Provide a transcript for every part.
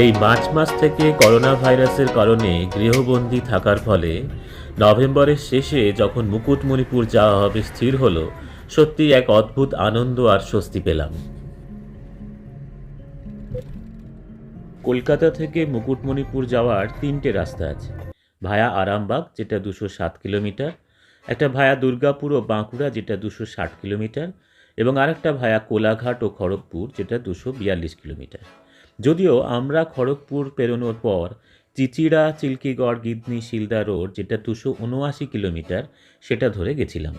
এই মার্চ মাস থেকে করোনা ভাইরাসের কারণে গৃহবন্দী থাকার ফলে নভেম্বরের শেষে যখন মুকুটমণিপুর যাওয়া হবে স্থির হলো, সত্যি এক অদ্ভুত আনন্দ আর স্বস্তি পেলাম। কলকাতা থেকে মুকুটমণিপুর যাওয়ার তিনটে রাস্তা আছে। ভায়া আরামবাগ, যেটা দুশো সাত কিলোমিটার, একটা ভায়া দুর্গাপুর ও বাঁকুড়া, যেটা দুশো ষাট কিলোমিটার, এবং আরেকটা ভায়া কোলাঘাট ও খড়গপুর, যেটা দুশো বিয়াল্লিশ কিলোমিটার। যদিও আমরা খড়গপুর পেরোনোর পর চিচিড়া, চিল্কিগড়, গিদনি, শিলদা রোড, যেটা দুশো উনআশি কিলোমিটার, সেটা ধরে গেছিলাম।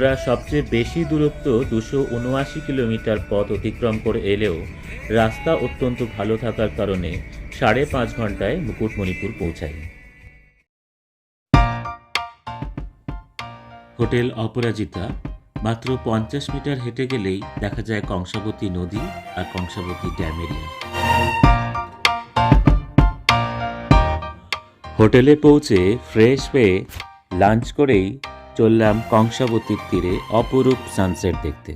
আমরা সবচেয়ে বেশি দূরত্ব দুশো উনআশি কিলোমিটার পথ অতিক্রম করে এলেও রাস্তা অত্যন্ত ভালো থাকার কারণে সাড়ে পাঁচ ঘন্টায় মুকুটমণিপুর পৌঁছাই। হোটেল অপরাজিতা, মাত্র পঞ্চাশ মিটার হেঁটে গেলেই দেখা যায় কংসাবতী নদী আর কংসাবতী ড্যাম এরিয়া হোটেলে পৌঁছে ফ্রেশ হয়ে লাঞ্চ করেই চললাম কংসাবতীর তীরে অপরূপ সানসেট দেখতে।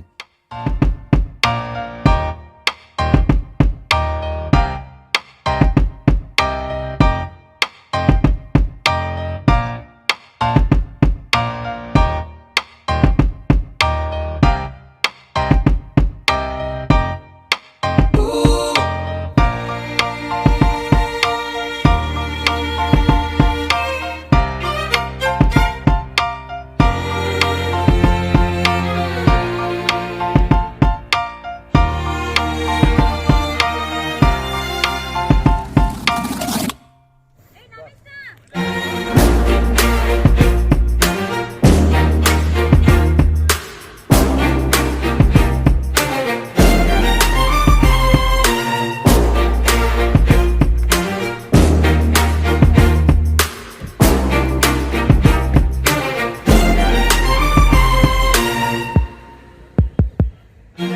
কংসাবতী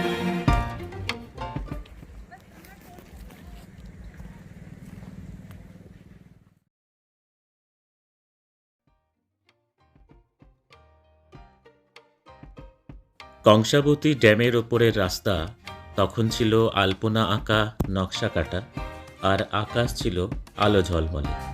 ড্যামের ওপরের রাস্তা তখন ছিল আলপনা আঁকা নকশা কাটা আর আকাশ ছিল আলো ঝলমলে।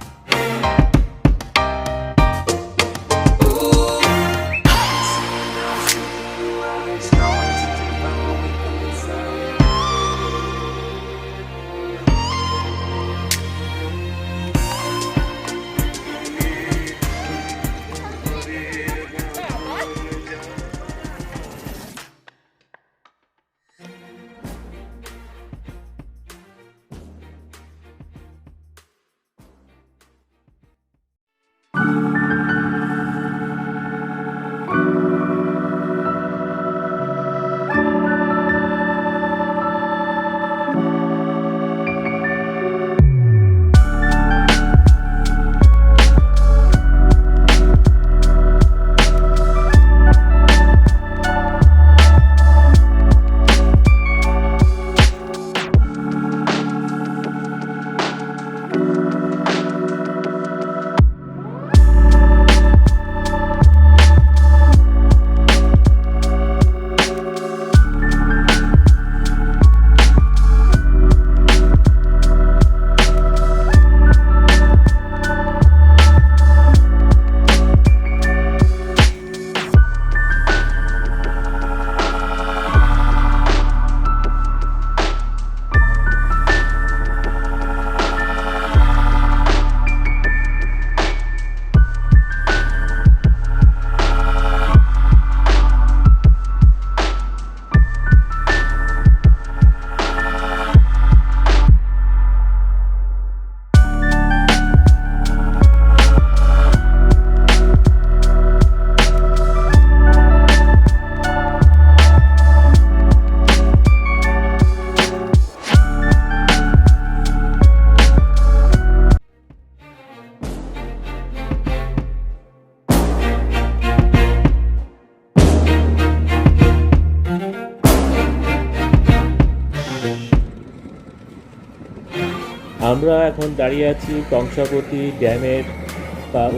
আমরা এখন দাঁড়িয়ে আছি কংসাবতী ড্যামের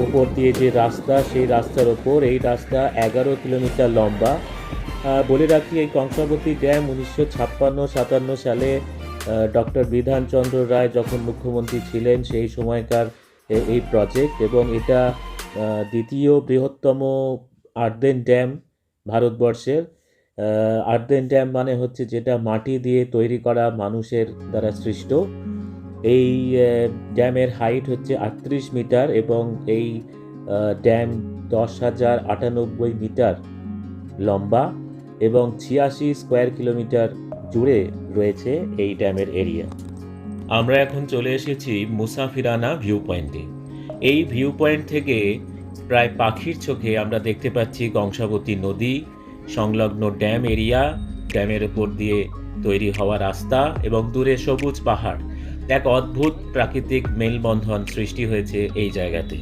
উপর দিয়ে যে রাস্তা, সেই রাস্তার ওপর। এই রাস্তা এগারো কিলোমিটার লম্বা। বলে রাখি, এই কংসাবতী ড্যাম উনিশশো ছাপ্পান্ন, সাতান্ন সালে ডক্টর বিধানচন্দ্র রায় যখন মুখ্যমন্ত্রী ছিলেন, সেই সময়কার এই প্রজেক্ট এবং এটা দ্বিতীয় বৃহত্তম আর্দেন ড্যাম ভারতবর্ষের। আর্দেন ড্যাম মানে হচ্ছে যেটা মাটি দিয়ে তৈরি করা মানুষের দ্বারা সৃষ্ট। এই ড্যামের হাইট হচ্ছে আটত্রিশ মিটার এবং এই ড্যাম দশ হাজার আটানব্বই মিটার লম্বা এবং ছিয়াশি স্কোয়ার কিলোমিটার জুড়ে রয়েছে এই ড্যামের এরিয়া। আমরা এখন চলে এসেছি মুসাফিরানা ভিউ পয়েন্টে এই ভিউ পয়েন্ট থেকে প্রায় পাখির চোখে আমরা দেখতে পাচ্ছি কংসাবতী নদী, সংলগ্ন ড্যাম এরিয়া, ড্যামের উপর দিয়ে তৈরি হওয়া রাস্তা এবং দূরে সবুজ পাহাড়। এক অদ্ভুত প্রাকৃতিক মেলবন্ধন সৃষ্টি হয়েছে এই জায়গাতে।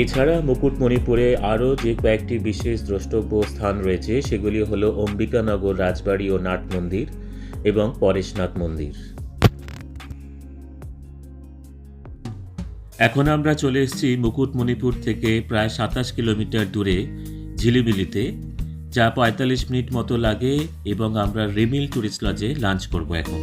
এছাড়া মুকুটমণিপুরে আরও যে কয়েকটি বিশেষ দ্রষ্টব্য স্থান রয়েছে, সেগুলি হল অম্বিকানগর রাজবাড়ি ও নাট মন্দির এবং পরেশনাথ মন্দির। এখন আমরা চলে এসেছি মুকুটমণিপুর থেকে প্রায় সাতাশ কিলোমিটার দূরে ঝিলিমিলিতে, যা পঁয়তাল্লিশ মিনিট মতো লাগে এবং আমরা রিমিল টুরিস্ট লজে লাঞ্চ করব এখন।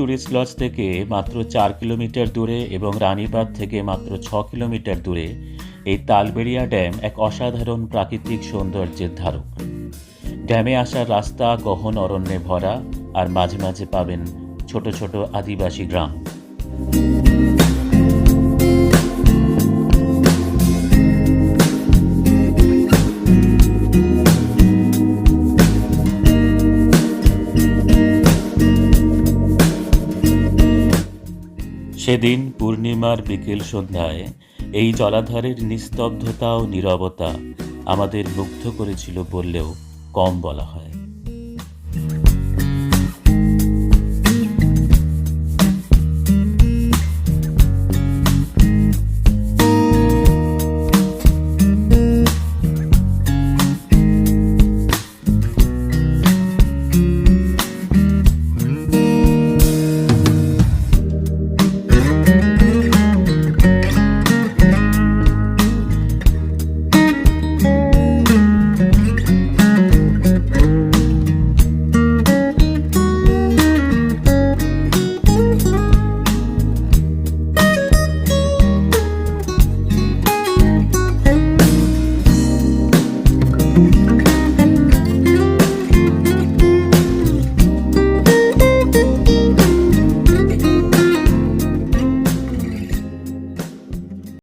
ট্যুরিস্ট লজ থেকে মাত্র চার কিলোমিটার দূরে এবং রানীবাদ থেকে মাত্র ছ কিলোমিটার দূরে এই তালবেড়িয়া ড্যাম এক অসাধারণ প্রাকৃতিক সৌন্দর্যের ধারক। ড্যামে আসার রাস্তা, গহন, অরণ্যে ভরা, আর মাঝে মাঝে পাবেন ছোট ছোট আদিবাসী গ্রাম। সেদিন পূর্ণিমার বিকেল সন্ধ্যায় এই জলাধারের নিস্তব্ধতা ও নীরবতা আমাদের মুগ্ধ করেছিল বললেও কম বলা হয়।